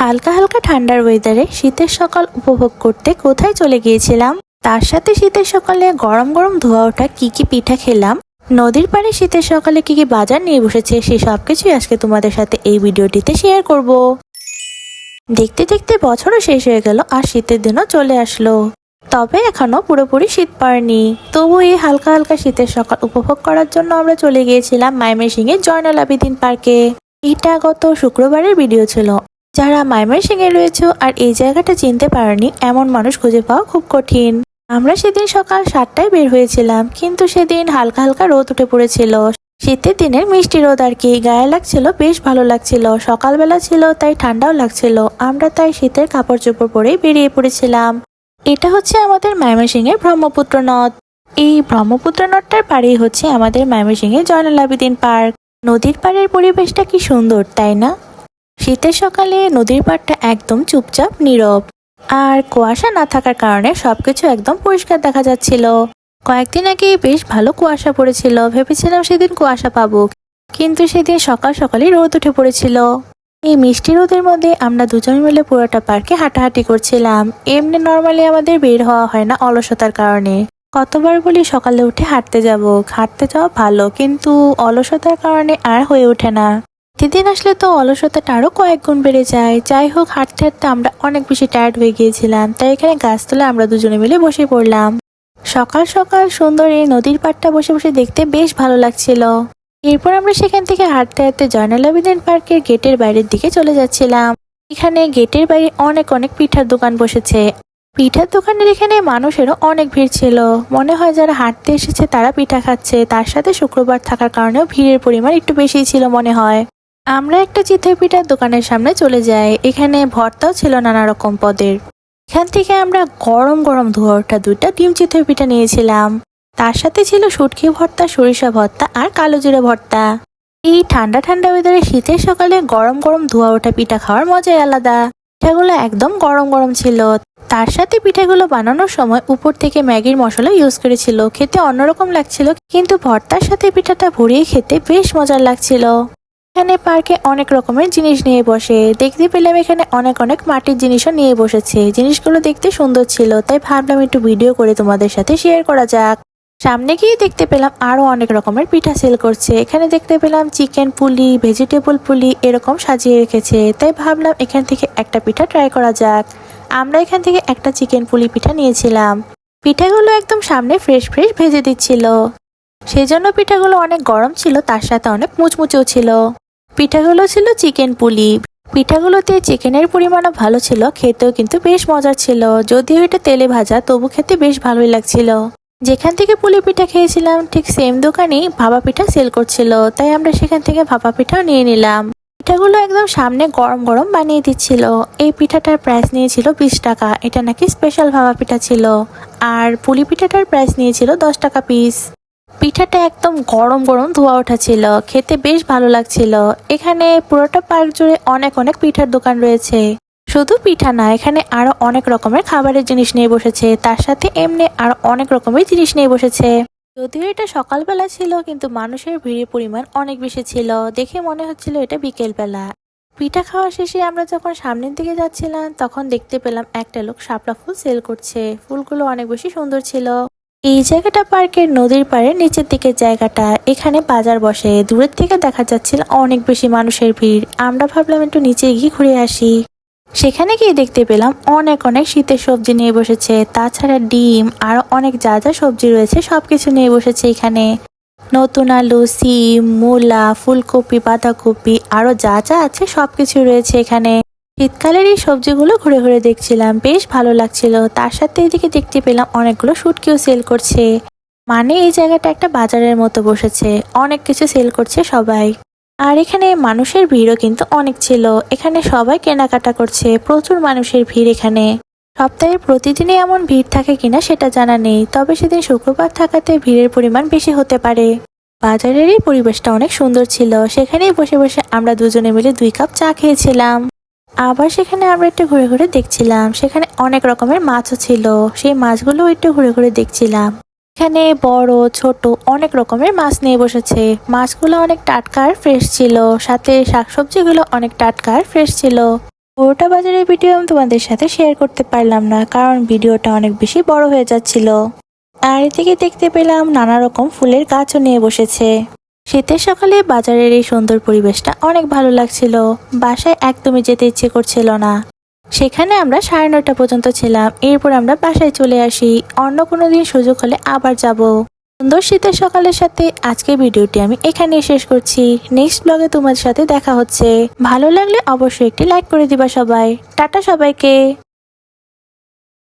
হালকা হালকা ঠান্ডার ওয়েদারে শীতের সকাল উপভোগ করতে কোথায় চলে গিয়েছিলাম? তার সাথে শীতের সকালে গরম গরম ধোয়া ওঠা কি কি পিঠা খেলাম? নদীর পাড়ে শীতের সকালে কি কি বাজার নিয়ে বসেছে সে সব কিছুই আজকে তোমাদের সাথে এই ভিডিওটিতে শেয়ার করব। দেখতে দেখতে বছরও শেষ হয়ে গেল আর শীতের দিনও চলে আসলো। তবে এখনও পুরোপুরি শীত পড়েনি। তবু এই হালকা হালকা শীতের সকাল উপভোগ করার জন্য আমরা চলে গিয়েছিলাম মাইমেসিং এর জয়নাল আবেদিন পার্কে। এটা গত শুক্রবারের ভিডিও ছিল। যারা মাইমেসিং এ রয়েছে আর এই জায়গাটা চিনতে পারেনি, এমন মানুষ খুঁজে পাওয়া খুব কঠিন। আমরা সেদিন সকাল সাতটায় বের হয়েছিলাম, কিন্তু সেদিন হালকা হালকা রোদ উঠে পড়েছিল। শীতের দিনের মিষ্টি রোদ আর কি, গায়ে লাগছিল, বেশ ভালো লাগছিল। সকালবেলা ছিল, তাই ঠান্ডাও লাগছিল। আমরা তাই শীতের কাপড় চোপড় পরেই বেরিয়ে পড়েছিলাম। এটা হচ্ছে আমাদের ময়মনসিং এর ব্রহ্মপুত্র নদ। এই ব্রহ্মপুত্র নদটার পাড়েই হচ্ছে আমাদের ময়মনসিং এর জয়নাল আবেদিন পার্ক। নদীর পাড়ের পরিবেশটা কি সুন্দর, তাই না? শীতের সকালে নদীর পাড়টা একদম চুপচাপ, নীরব। আর কুয়াশা না থাকার কারণে সবকিছু একদম পরিষ্কার দেখা যাচ্ছিল। কয়েকদিন আগে বেশ ভালো কুয়াশা পড়েছিল, ভেবেছিলাম সেদিন কুয়াশা পাবো কিন্তু সেদিন সকাল সকালই রোদ উঠে পড়েছিল। এই মিষ্টি রোদের মধ্যে আমরা দুজন মিলে পুরোটা পার্কে হাঁটাহাঁটি করছিলাম। এমনি নর্মালি আমাদের বের হওয়া হয় না অলসতার কারণে। কতবার বলি সকালে উঠে হাঁটতে যাব। হাঁটতে যাওয়া ভালো, কিন্তু অলসতার কারণে আর হয়ে ওঠে না। প্রতিদিন আসলে তো অলসতাটা আরও কয়েক গুণ বেড়ে যায়। যাই হোক, হাঁটতে হাঁটতে আমরা অনেক বেশি টায়ার্ড হয়ে গিয়েছিলাম, তাই এখানে গাছ গাছতলা আমরা দুজনে মিলে বসে পড়লাম। সকাল সকাল সুন্দর এই নদীর পাড়টা বসে বসে দেখতে বেশ ভালো লাগছিল। এরপর আমরা সেখান থেকে হাঁটতে হাঁটতে জয়নাল আবেদিন পার্কের গেটের বাইরের দিকে চলে যাচ্ছিলাম। এখানে গেটের বাইরে অনেক অনেক পিঠার দোকান বসেছে। পিঠার দোকানের এখানে মানুষেরও অনেক ভিড় ছিল। মনে হয় যারা হাঁটতে এসেছে তারা পিঠা খাচ্ছে, তার সাথে শুক্রবার থাকার কারণেও ভিড়ের পরিমাণ একটু বেশি ছিল মনে হয়। আমরা একটা চিতই পিঠার দোকানের সামনে চলে যাই। এখানে ভর্তাও ছিল নানা রকম পদের। এখান থেকে আমরা গরম গরম ধোয়া ওঠা দুইটা ডিম চিতই পিঠা নিয়েছিলাম। তার সাথে ছিল শুটকি ভর্তা, সরিষা ভর্তা আর কালো জিরে ভর্তা। এই ঠান্ডা ঠান্ডা ওয়েদারে শীতের সকালে গরম গরম ধোয়া ওঠা পিঠা খাওয়ার মজাই আলাদা। পিঠাগুলো একদম গরম গরম ছিল। তার সাথে পিঠাগুলো বানানোর সময় উপর থেকে ম্যাগির মশলা ইউজ করেছিল। খেতে অন্যরকম লাগছিল, কিন্তু ভর্তার সাথে পিঠাটা ভরিয়ে খেতে বেশ মজার লাগছিল। এখানে পার্কে অনেক রকমের জিনিস নিয়ে বসে। দেখতে পেলাম এখানে অনেক অনেক মাটির জিনিসও নিয়ে বসেছে। জিনিসগুলো দেখতে সুন্দর ছিল, তাই ভাবলাম একটু ভিডিও করে তোমাদের সাথে শেয়ার করা যাক। সামনে গিয়ে দেখতে পেলাম আরও অনেক রকমের পিঠা সেল করছে। এখানে দেখতে পেলাম চিকেন পুলি ভেজিটেবল পুলি এরকম সাজিয়ে রেখেছে, তাই ভাবলাম এখান থেকে একটা পিঠা ট্রাই করা যাক। আমরা এখান থেকে একটা চিকেন পুলি পিঠা নিয়েছিলাম। পিঠাগুলো একদম সামনে ফ্রেশ ফ্রেশ ভেজে দিচ্ছিল। সেই জন্য পিঠাগুলো অনেক গরম ছিল, তার সাথে অনেক মুচমুচেও ছিল। পিঠাগুলো ছিল চিকেন পুলি। পিঠাগুলোতে চিকেনের পরিমাণও ভালো ছিল, খেতেও কিন্তু বেশ মজার ছিল। যদিও এটা তেলে ভাজা, তবু খেতে বেশ ভালোই লাগছিল। যেখান থেকে পুলি পিঠা খেয়েছিলাম, ঠিক সেম দোকানেই ভাপা পিঠা সেল করছিল। তাই আমরা সেখান থেকে ভাপা পিঠাও নিয়ে নিলাম। পিঠাগুলো একদম সামনে গরম গরম বানিয়ে দিচ্ছিল। এই পিঠাটার প্রাইস নিয়েছিল বিশ টাকা। এটা নাকি স্পেশাল ভাপা পিঠা ছিল। আর পুলি পিঠাটার প্রাইস নিয়েছিল দশ টাকা পিস পিঠাটা একদম গরম গরম ধোয়া ওঠা ছিল, খেতে বেশ ভালো লাগছিল। এখানে পুরোটা পার্ক জুড়ে অনেক অনেক পিঠার দোকান রয়েছে। শুধু পিঠা না, এখানে আরও অনেক রকমের খাবারের জিনিস নিয়ে বসেছে। তার সাথে এমনি আরও অনেক রকমের জিনিস নিয়ে বসেছে। যদিও এটা সকালবেলা ছিল, কিন্তু মানুষের ভিড়ের পরিমাণ অনেক বেশি ছিল। দেখে মনে হচ্ছিল এটা বিকেলবেলা। পিঠা খাওয়া শেষে আমরা যখন সামনের দিকে যাচ্ছিলাম, তখন দেখতে পেলাম একটা লোক শাপলা ফুল সেল করছে। ফুলগুলো অনেক বেশি সুন্দর ছিল। এই জায়গাটা পার্কের নদীর পাড়ের নিচের দিকের জায়গাটা। এখানে বাজার বসে। দূরের থেকে দেখা যাচ্ছিল অনেক বেশি মানুষের ভিড়। আমরা ভাবলাম একটু নিচে গিয়ে ঘুরে আসি। সেখানে গিয়ে দেখতে পেলাম অনেক অনেক শীতের সবজি নিয়ে বসেছে। তাছাড়া ডিম আরও অনেক যা যা সবজি রয়েছে সবকিছু নিয়ে বসেছে এখানে। নতুন আলু, সিম, মূলা, ফুলকপি, বাঁধাকপি আরও যা যা আছে সবকিছু রয়েছে এখানে। শীতকালের এই সবজিগুলো ঘুরে ঘুরে দেখছিলাম, বেশ ভালো লাগছিল। তার সাথে এদিকে দেখতে পেলাম অনেকগুলো শুটকিও সেল করছে। মানে এই জায়গাটা একটা বাজারের মতো বসেছে, অনেক কিছু সেল করছে সবাই। আর এখানে মানুষের ভিড়ও কিন্তু অনেক ছিল। এখানে সবাই কেনাকাটা করছে, প্রচুর মানুষের ভিড় এখানে। সপ্তাহে প্রতিদিনই এমন ভিড় থাকে কিনা সেটা জানা নেই, তবে সেদিন শুক্রবার থাকাতে ভিড়ের পরিমাণ বেশি হতে পারে। বাজারের এই পরিবেশটা অনেক সুন্দর ছিল, সেখানেই বসে বসে আমরা দুজনে মিলে দুই কাপ চা খেয়েছিলাম। আবার সেখানে আমরা একটু ঘুরে ঘুরে দেখছিলাম। সেখানে অনেক রকমের মাছও ছিল। সেই মাছগুলো একটু ঘুরে ঘুরে দেখছিলাম। এখানে বড়, ছোট অনেক রকমের মাছ নিয়ে বসেছে। মাছগুলো অনেক টাটকা আর ফ্রেশ ছিল। সাথে শাকসবজিগুলো অনেক টাটকা আর ফ্রেশ ছিল। পুরোটা বাজারের ভিডিও আমি তোমাদের সাথে শেয়ার করতে পারলাম না, কারণ ভিডিওটা অনেক বেশি বড় হয়ে যাচ্ছিল। আর এদিকে দেখতে পেলাম নানা রকম ফুলের গাছও নিয়ে বসেছে। শীতের সকালে বাজারের এই সুন্দর পরিবেশটা অনেক ভালো লাগছিল। বাসায় একদমই যেতে ইচ্ছে করছিল না। সেখানে আমরা সাড়ে নটা পর্যন্ত ছিলাম, এরপর আমরা বাসায় চলে আসি। অন্য কোনো দিন সুযোগ হলে আবার যাব। সুন্দর শীতের সকালের সাথে আজকে ভিডিওটি আমি এখানেই শেষ করছি। নেক্সট ব্লগে তোমার সাথে দেখা হচ্ছে। ভালো লাগলে অবশ্যই একটি লাইক করে দিবা সবাই। টাটা সবাইকে।